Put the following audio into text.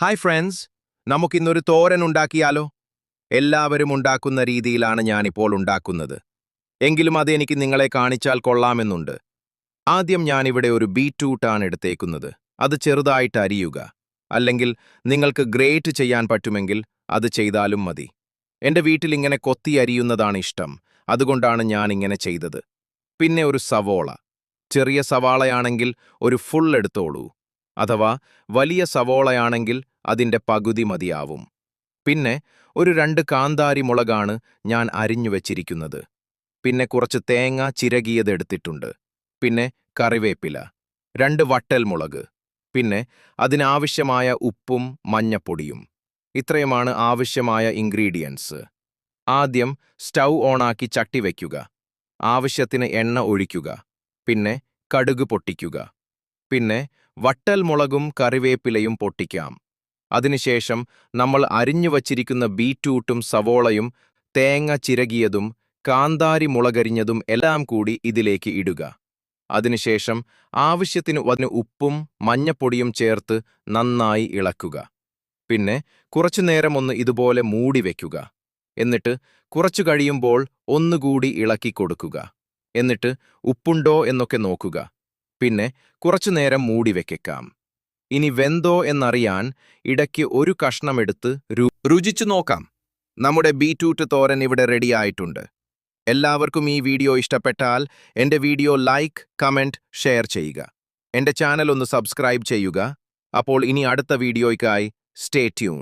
Hi friends നമുക്കിന്നൊരു തോരൻ ഉണ്ടാക്കിയാലോ? എല്ലാവരും ഉണ്ടാക്കുന്ന രീതിയിലാണ് ഞാനിപ്പോൾ ഉണ്ടാക്കുന്നത്. എങ്കിലും അത് എനിക്ക് നിങ്ങളെ കാണിച്ചാൽ കൊള്ളാമെന്നുണ്ട്. ആദ്യം ഞാനിവിടെ ഒരു ബീറ്റ്റൂട്ടാണ് എടുത്തേക്കുന്നത്. അത് ചെറുതായിട്ട് അരിയുക. അല്ലെങ്കിൽ നിങ്ങൾക്ക് ഗ്രേറ്റ് ചെയ്യാൻ പറ്റുമെങ്കിൽ അത് ചെയ്താലും മതി. എന്റെ വീട്ടിൽ ഇങ്ങനെ കൊത്തി അരിയുന്നതാണ് ഇഷ്ടം. അതുകൊണ്ടാണ് ഞാൻ ഇങ്ങനെ ചെയ്തത്. പിന്നെ ഒരു സവോള. ചെറിയ സവാളയാണെങ്കിൽ ഒരു ഫുൾ എടുത്തോളൂ. അഥവാ വലിയ സവോളയാണെങ്കിൽ അതിന്റെ പകുതി മതിയാവും. പിന്നെ ഒരു രണ്ട് കാന്താരി മുളകാണ് ഞാൻ അരിഞ്ഞു വച്ചിരിക്കുന്നത്. പിന്നെ കുറച്ച് തേങ്ങ ചിരകിയതെടുത്തിട്ടുണ്ട് പിന്നെ കറിവേപ്പില രണ്ട് വട്ടൽ മുളക് പിന്നെ അതിനാവശ്യമായ ഉപ്പും മഞ്ഞപ്പൊടിയും. ഇത്രയുമാണ് ആവശ്യമായ ഇൻഗ്രീഡിയൻസ്. ആദ്യം സ്റ്റൗ ഓണാക്കി ചട്ടി വയ്ക്കുക ആവശ്യത്തിന് എണ്ണ ഒഴിക്കുക. പിന്നെ കടുക് പൊട്ടിക്കുക. പിന്നെ വട്ടൽ മുളകും കറിവേപ്പിലയും പൊട്ടിക്കാം. അതിനുശേഷം നമ്മൾ അരിഞ്ഞു വച്ചിരിക്കുന്ന ബീറ്റൂട്ടും സവോളയും തേങ്ങ ചിരകിയതും കാന്താരി മുളകരിഞ്ഞതും എല്ലാം കൂടി ഇതിലേക്ക് ഇടുക. അതിനുശേഷം ആവശ്യത്തിന് അതിന് ഉപ്പും മഞ്ഞപ്പൊടിയും ചേർത്ത് നന്നായി ഇളക്കുക. പിന്നെ കുറച്ചു ഒന്ന് ഇതുപോലെ മൂടി വയ്ക്കുക എന്നിട്ട് കുറച്ചു കഴിയുമ്പോൾ ഒന്നുകൂടി ഇളക്കി കൊടുക്കുക. എന്നിട്ട് ഉപ്പുണ്ടോ എന്നൊക്കെ നോക്കുക. പിന്നെ കുറച്ചു നേരം മൂടി വെക്കാം ഇനി വെന്തോ എന്നറിയാൻ ഇടയ്ക്ക് ഒരു കഷ്ണമെടുത്ത് രുചിച്ചു നോക്കാം. നമ്മുടെ ബീറ്റൂട്ട് തോരൻ ഇവിടെ റെഡിയായിട്ടുണ്ട് എല്ലാവർക്കും ഈ വീഡിയോ ഇഷ്ടപ്പെട്ടാൽ എന്റെ വീഡിയോ ലൈക്ക് കമന്റ് ഷെയർ ചെയ്യുക. എന്റെ ചാനൽ ഒന്ന് സബ്സ്ക്രൈബ് ചെയ്യുക. അപ്പോൾ ഇനി അടുത്ത വീഡിയോയ്ക്കായി സ്റ്റേ ട്യൂൺ.